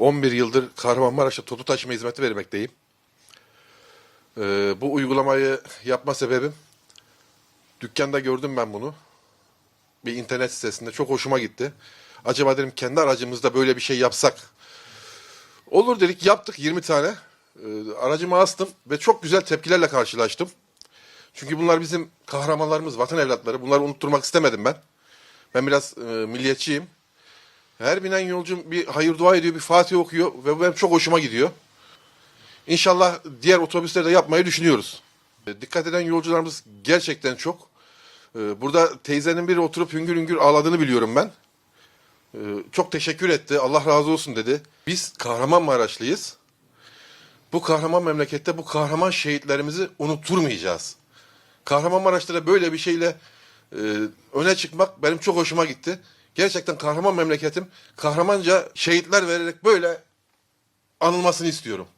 11 yıldır Kahramanmaraş'ta toplu taşıma hizmeti vermekteyim. Ee, bu uygulamayı yapma sebebim dükkanda gördüm ben bunu. Bir internet sitesinde çok hoşuma gitti. Acaba dedim kendi aracımızda böyle bir şey yapsak. Olur dedik yaptık 20 tane. Ee, aracımı astım ve çok güzel tepkilerle karşılaştım. Çünkü bunlar bizim kahramanlarımız, vatan evlatları. Bunları unutturmak istemedim ben. Ben biraz e, milliyetçiyim. Her binen yolcum bir hayır dua ediyor, bir Fatih okuyor ve bu benim çok hoşuma gidiyor. İnşallah diğer otobüsleri de yapmayı düşünüyoruz. E, Dikkat eden yolcularımız gerçekten çok. E, Burada teyzenin biri oturup hüngür hüngür ağladığını biliyorum ben. E, Çok teşekkür etti, Allah razı olsun dedi. Biz Kahramanmaraşlıyız. Bu kahraman memlekette bu kahraman şehitlerimizi unutturmayacağız. Kahramanmaraş'ta da böyle bir şeyle e, öne çıkmak benim çok hoşuma gitti. Gerçekten kahraman memleketim kahramanca şehitler vererek böyle anılmasını istiyorum.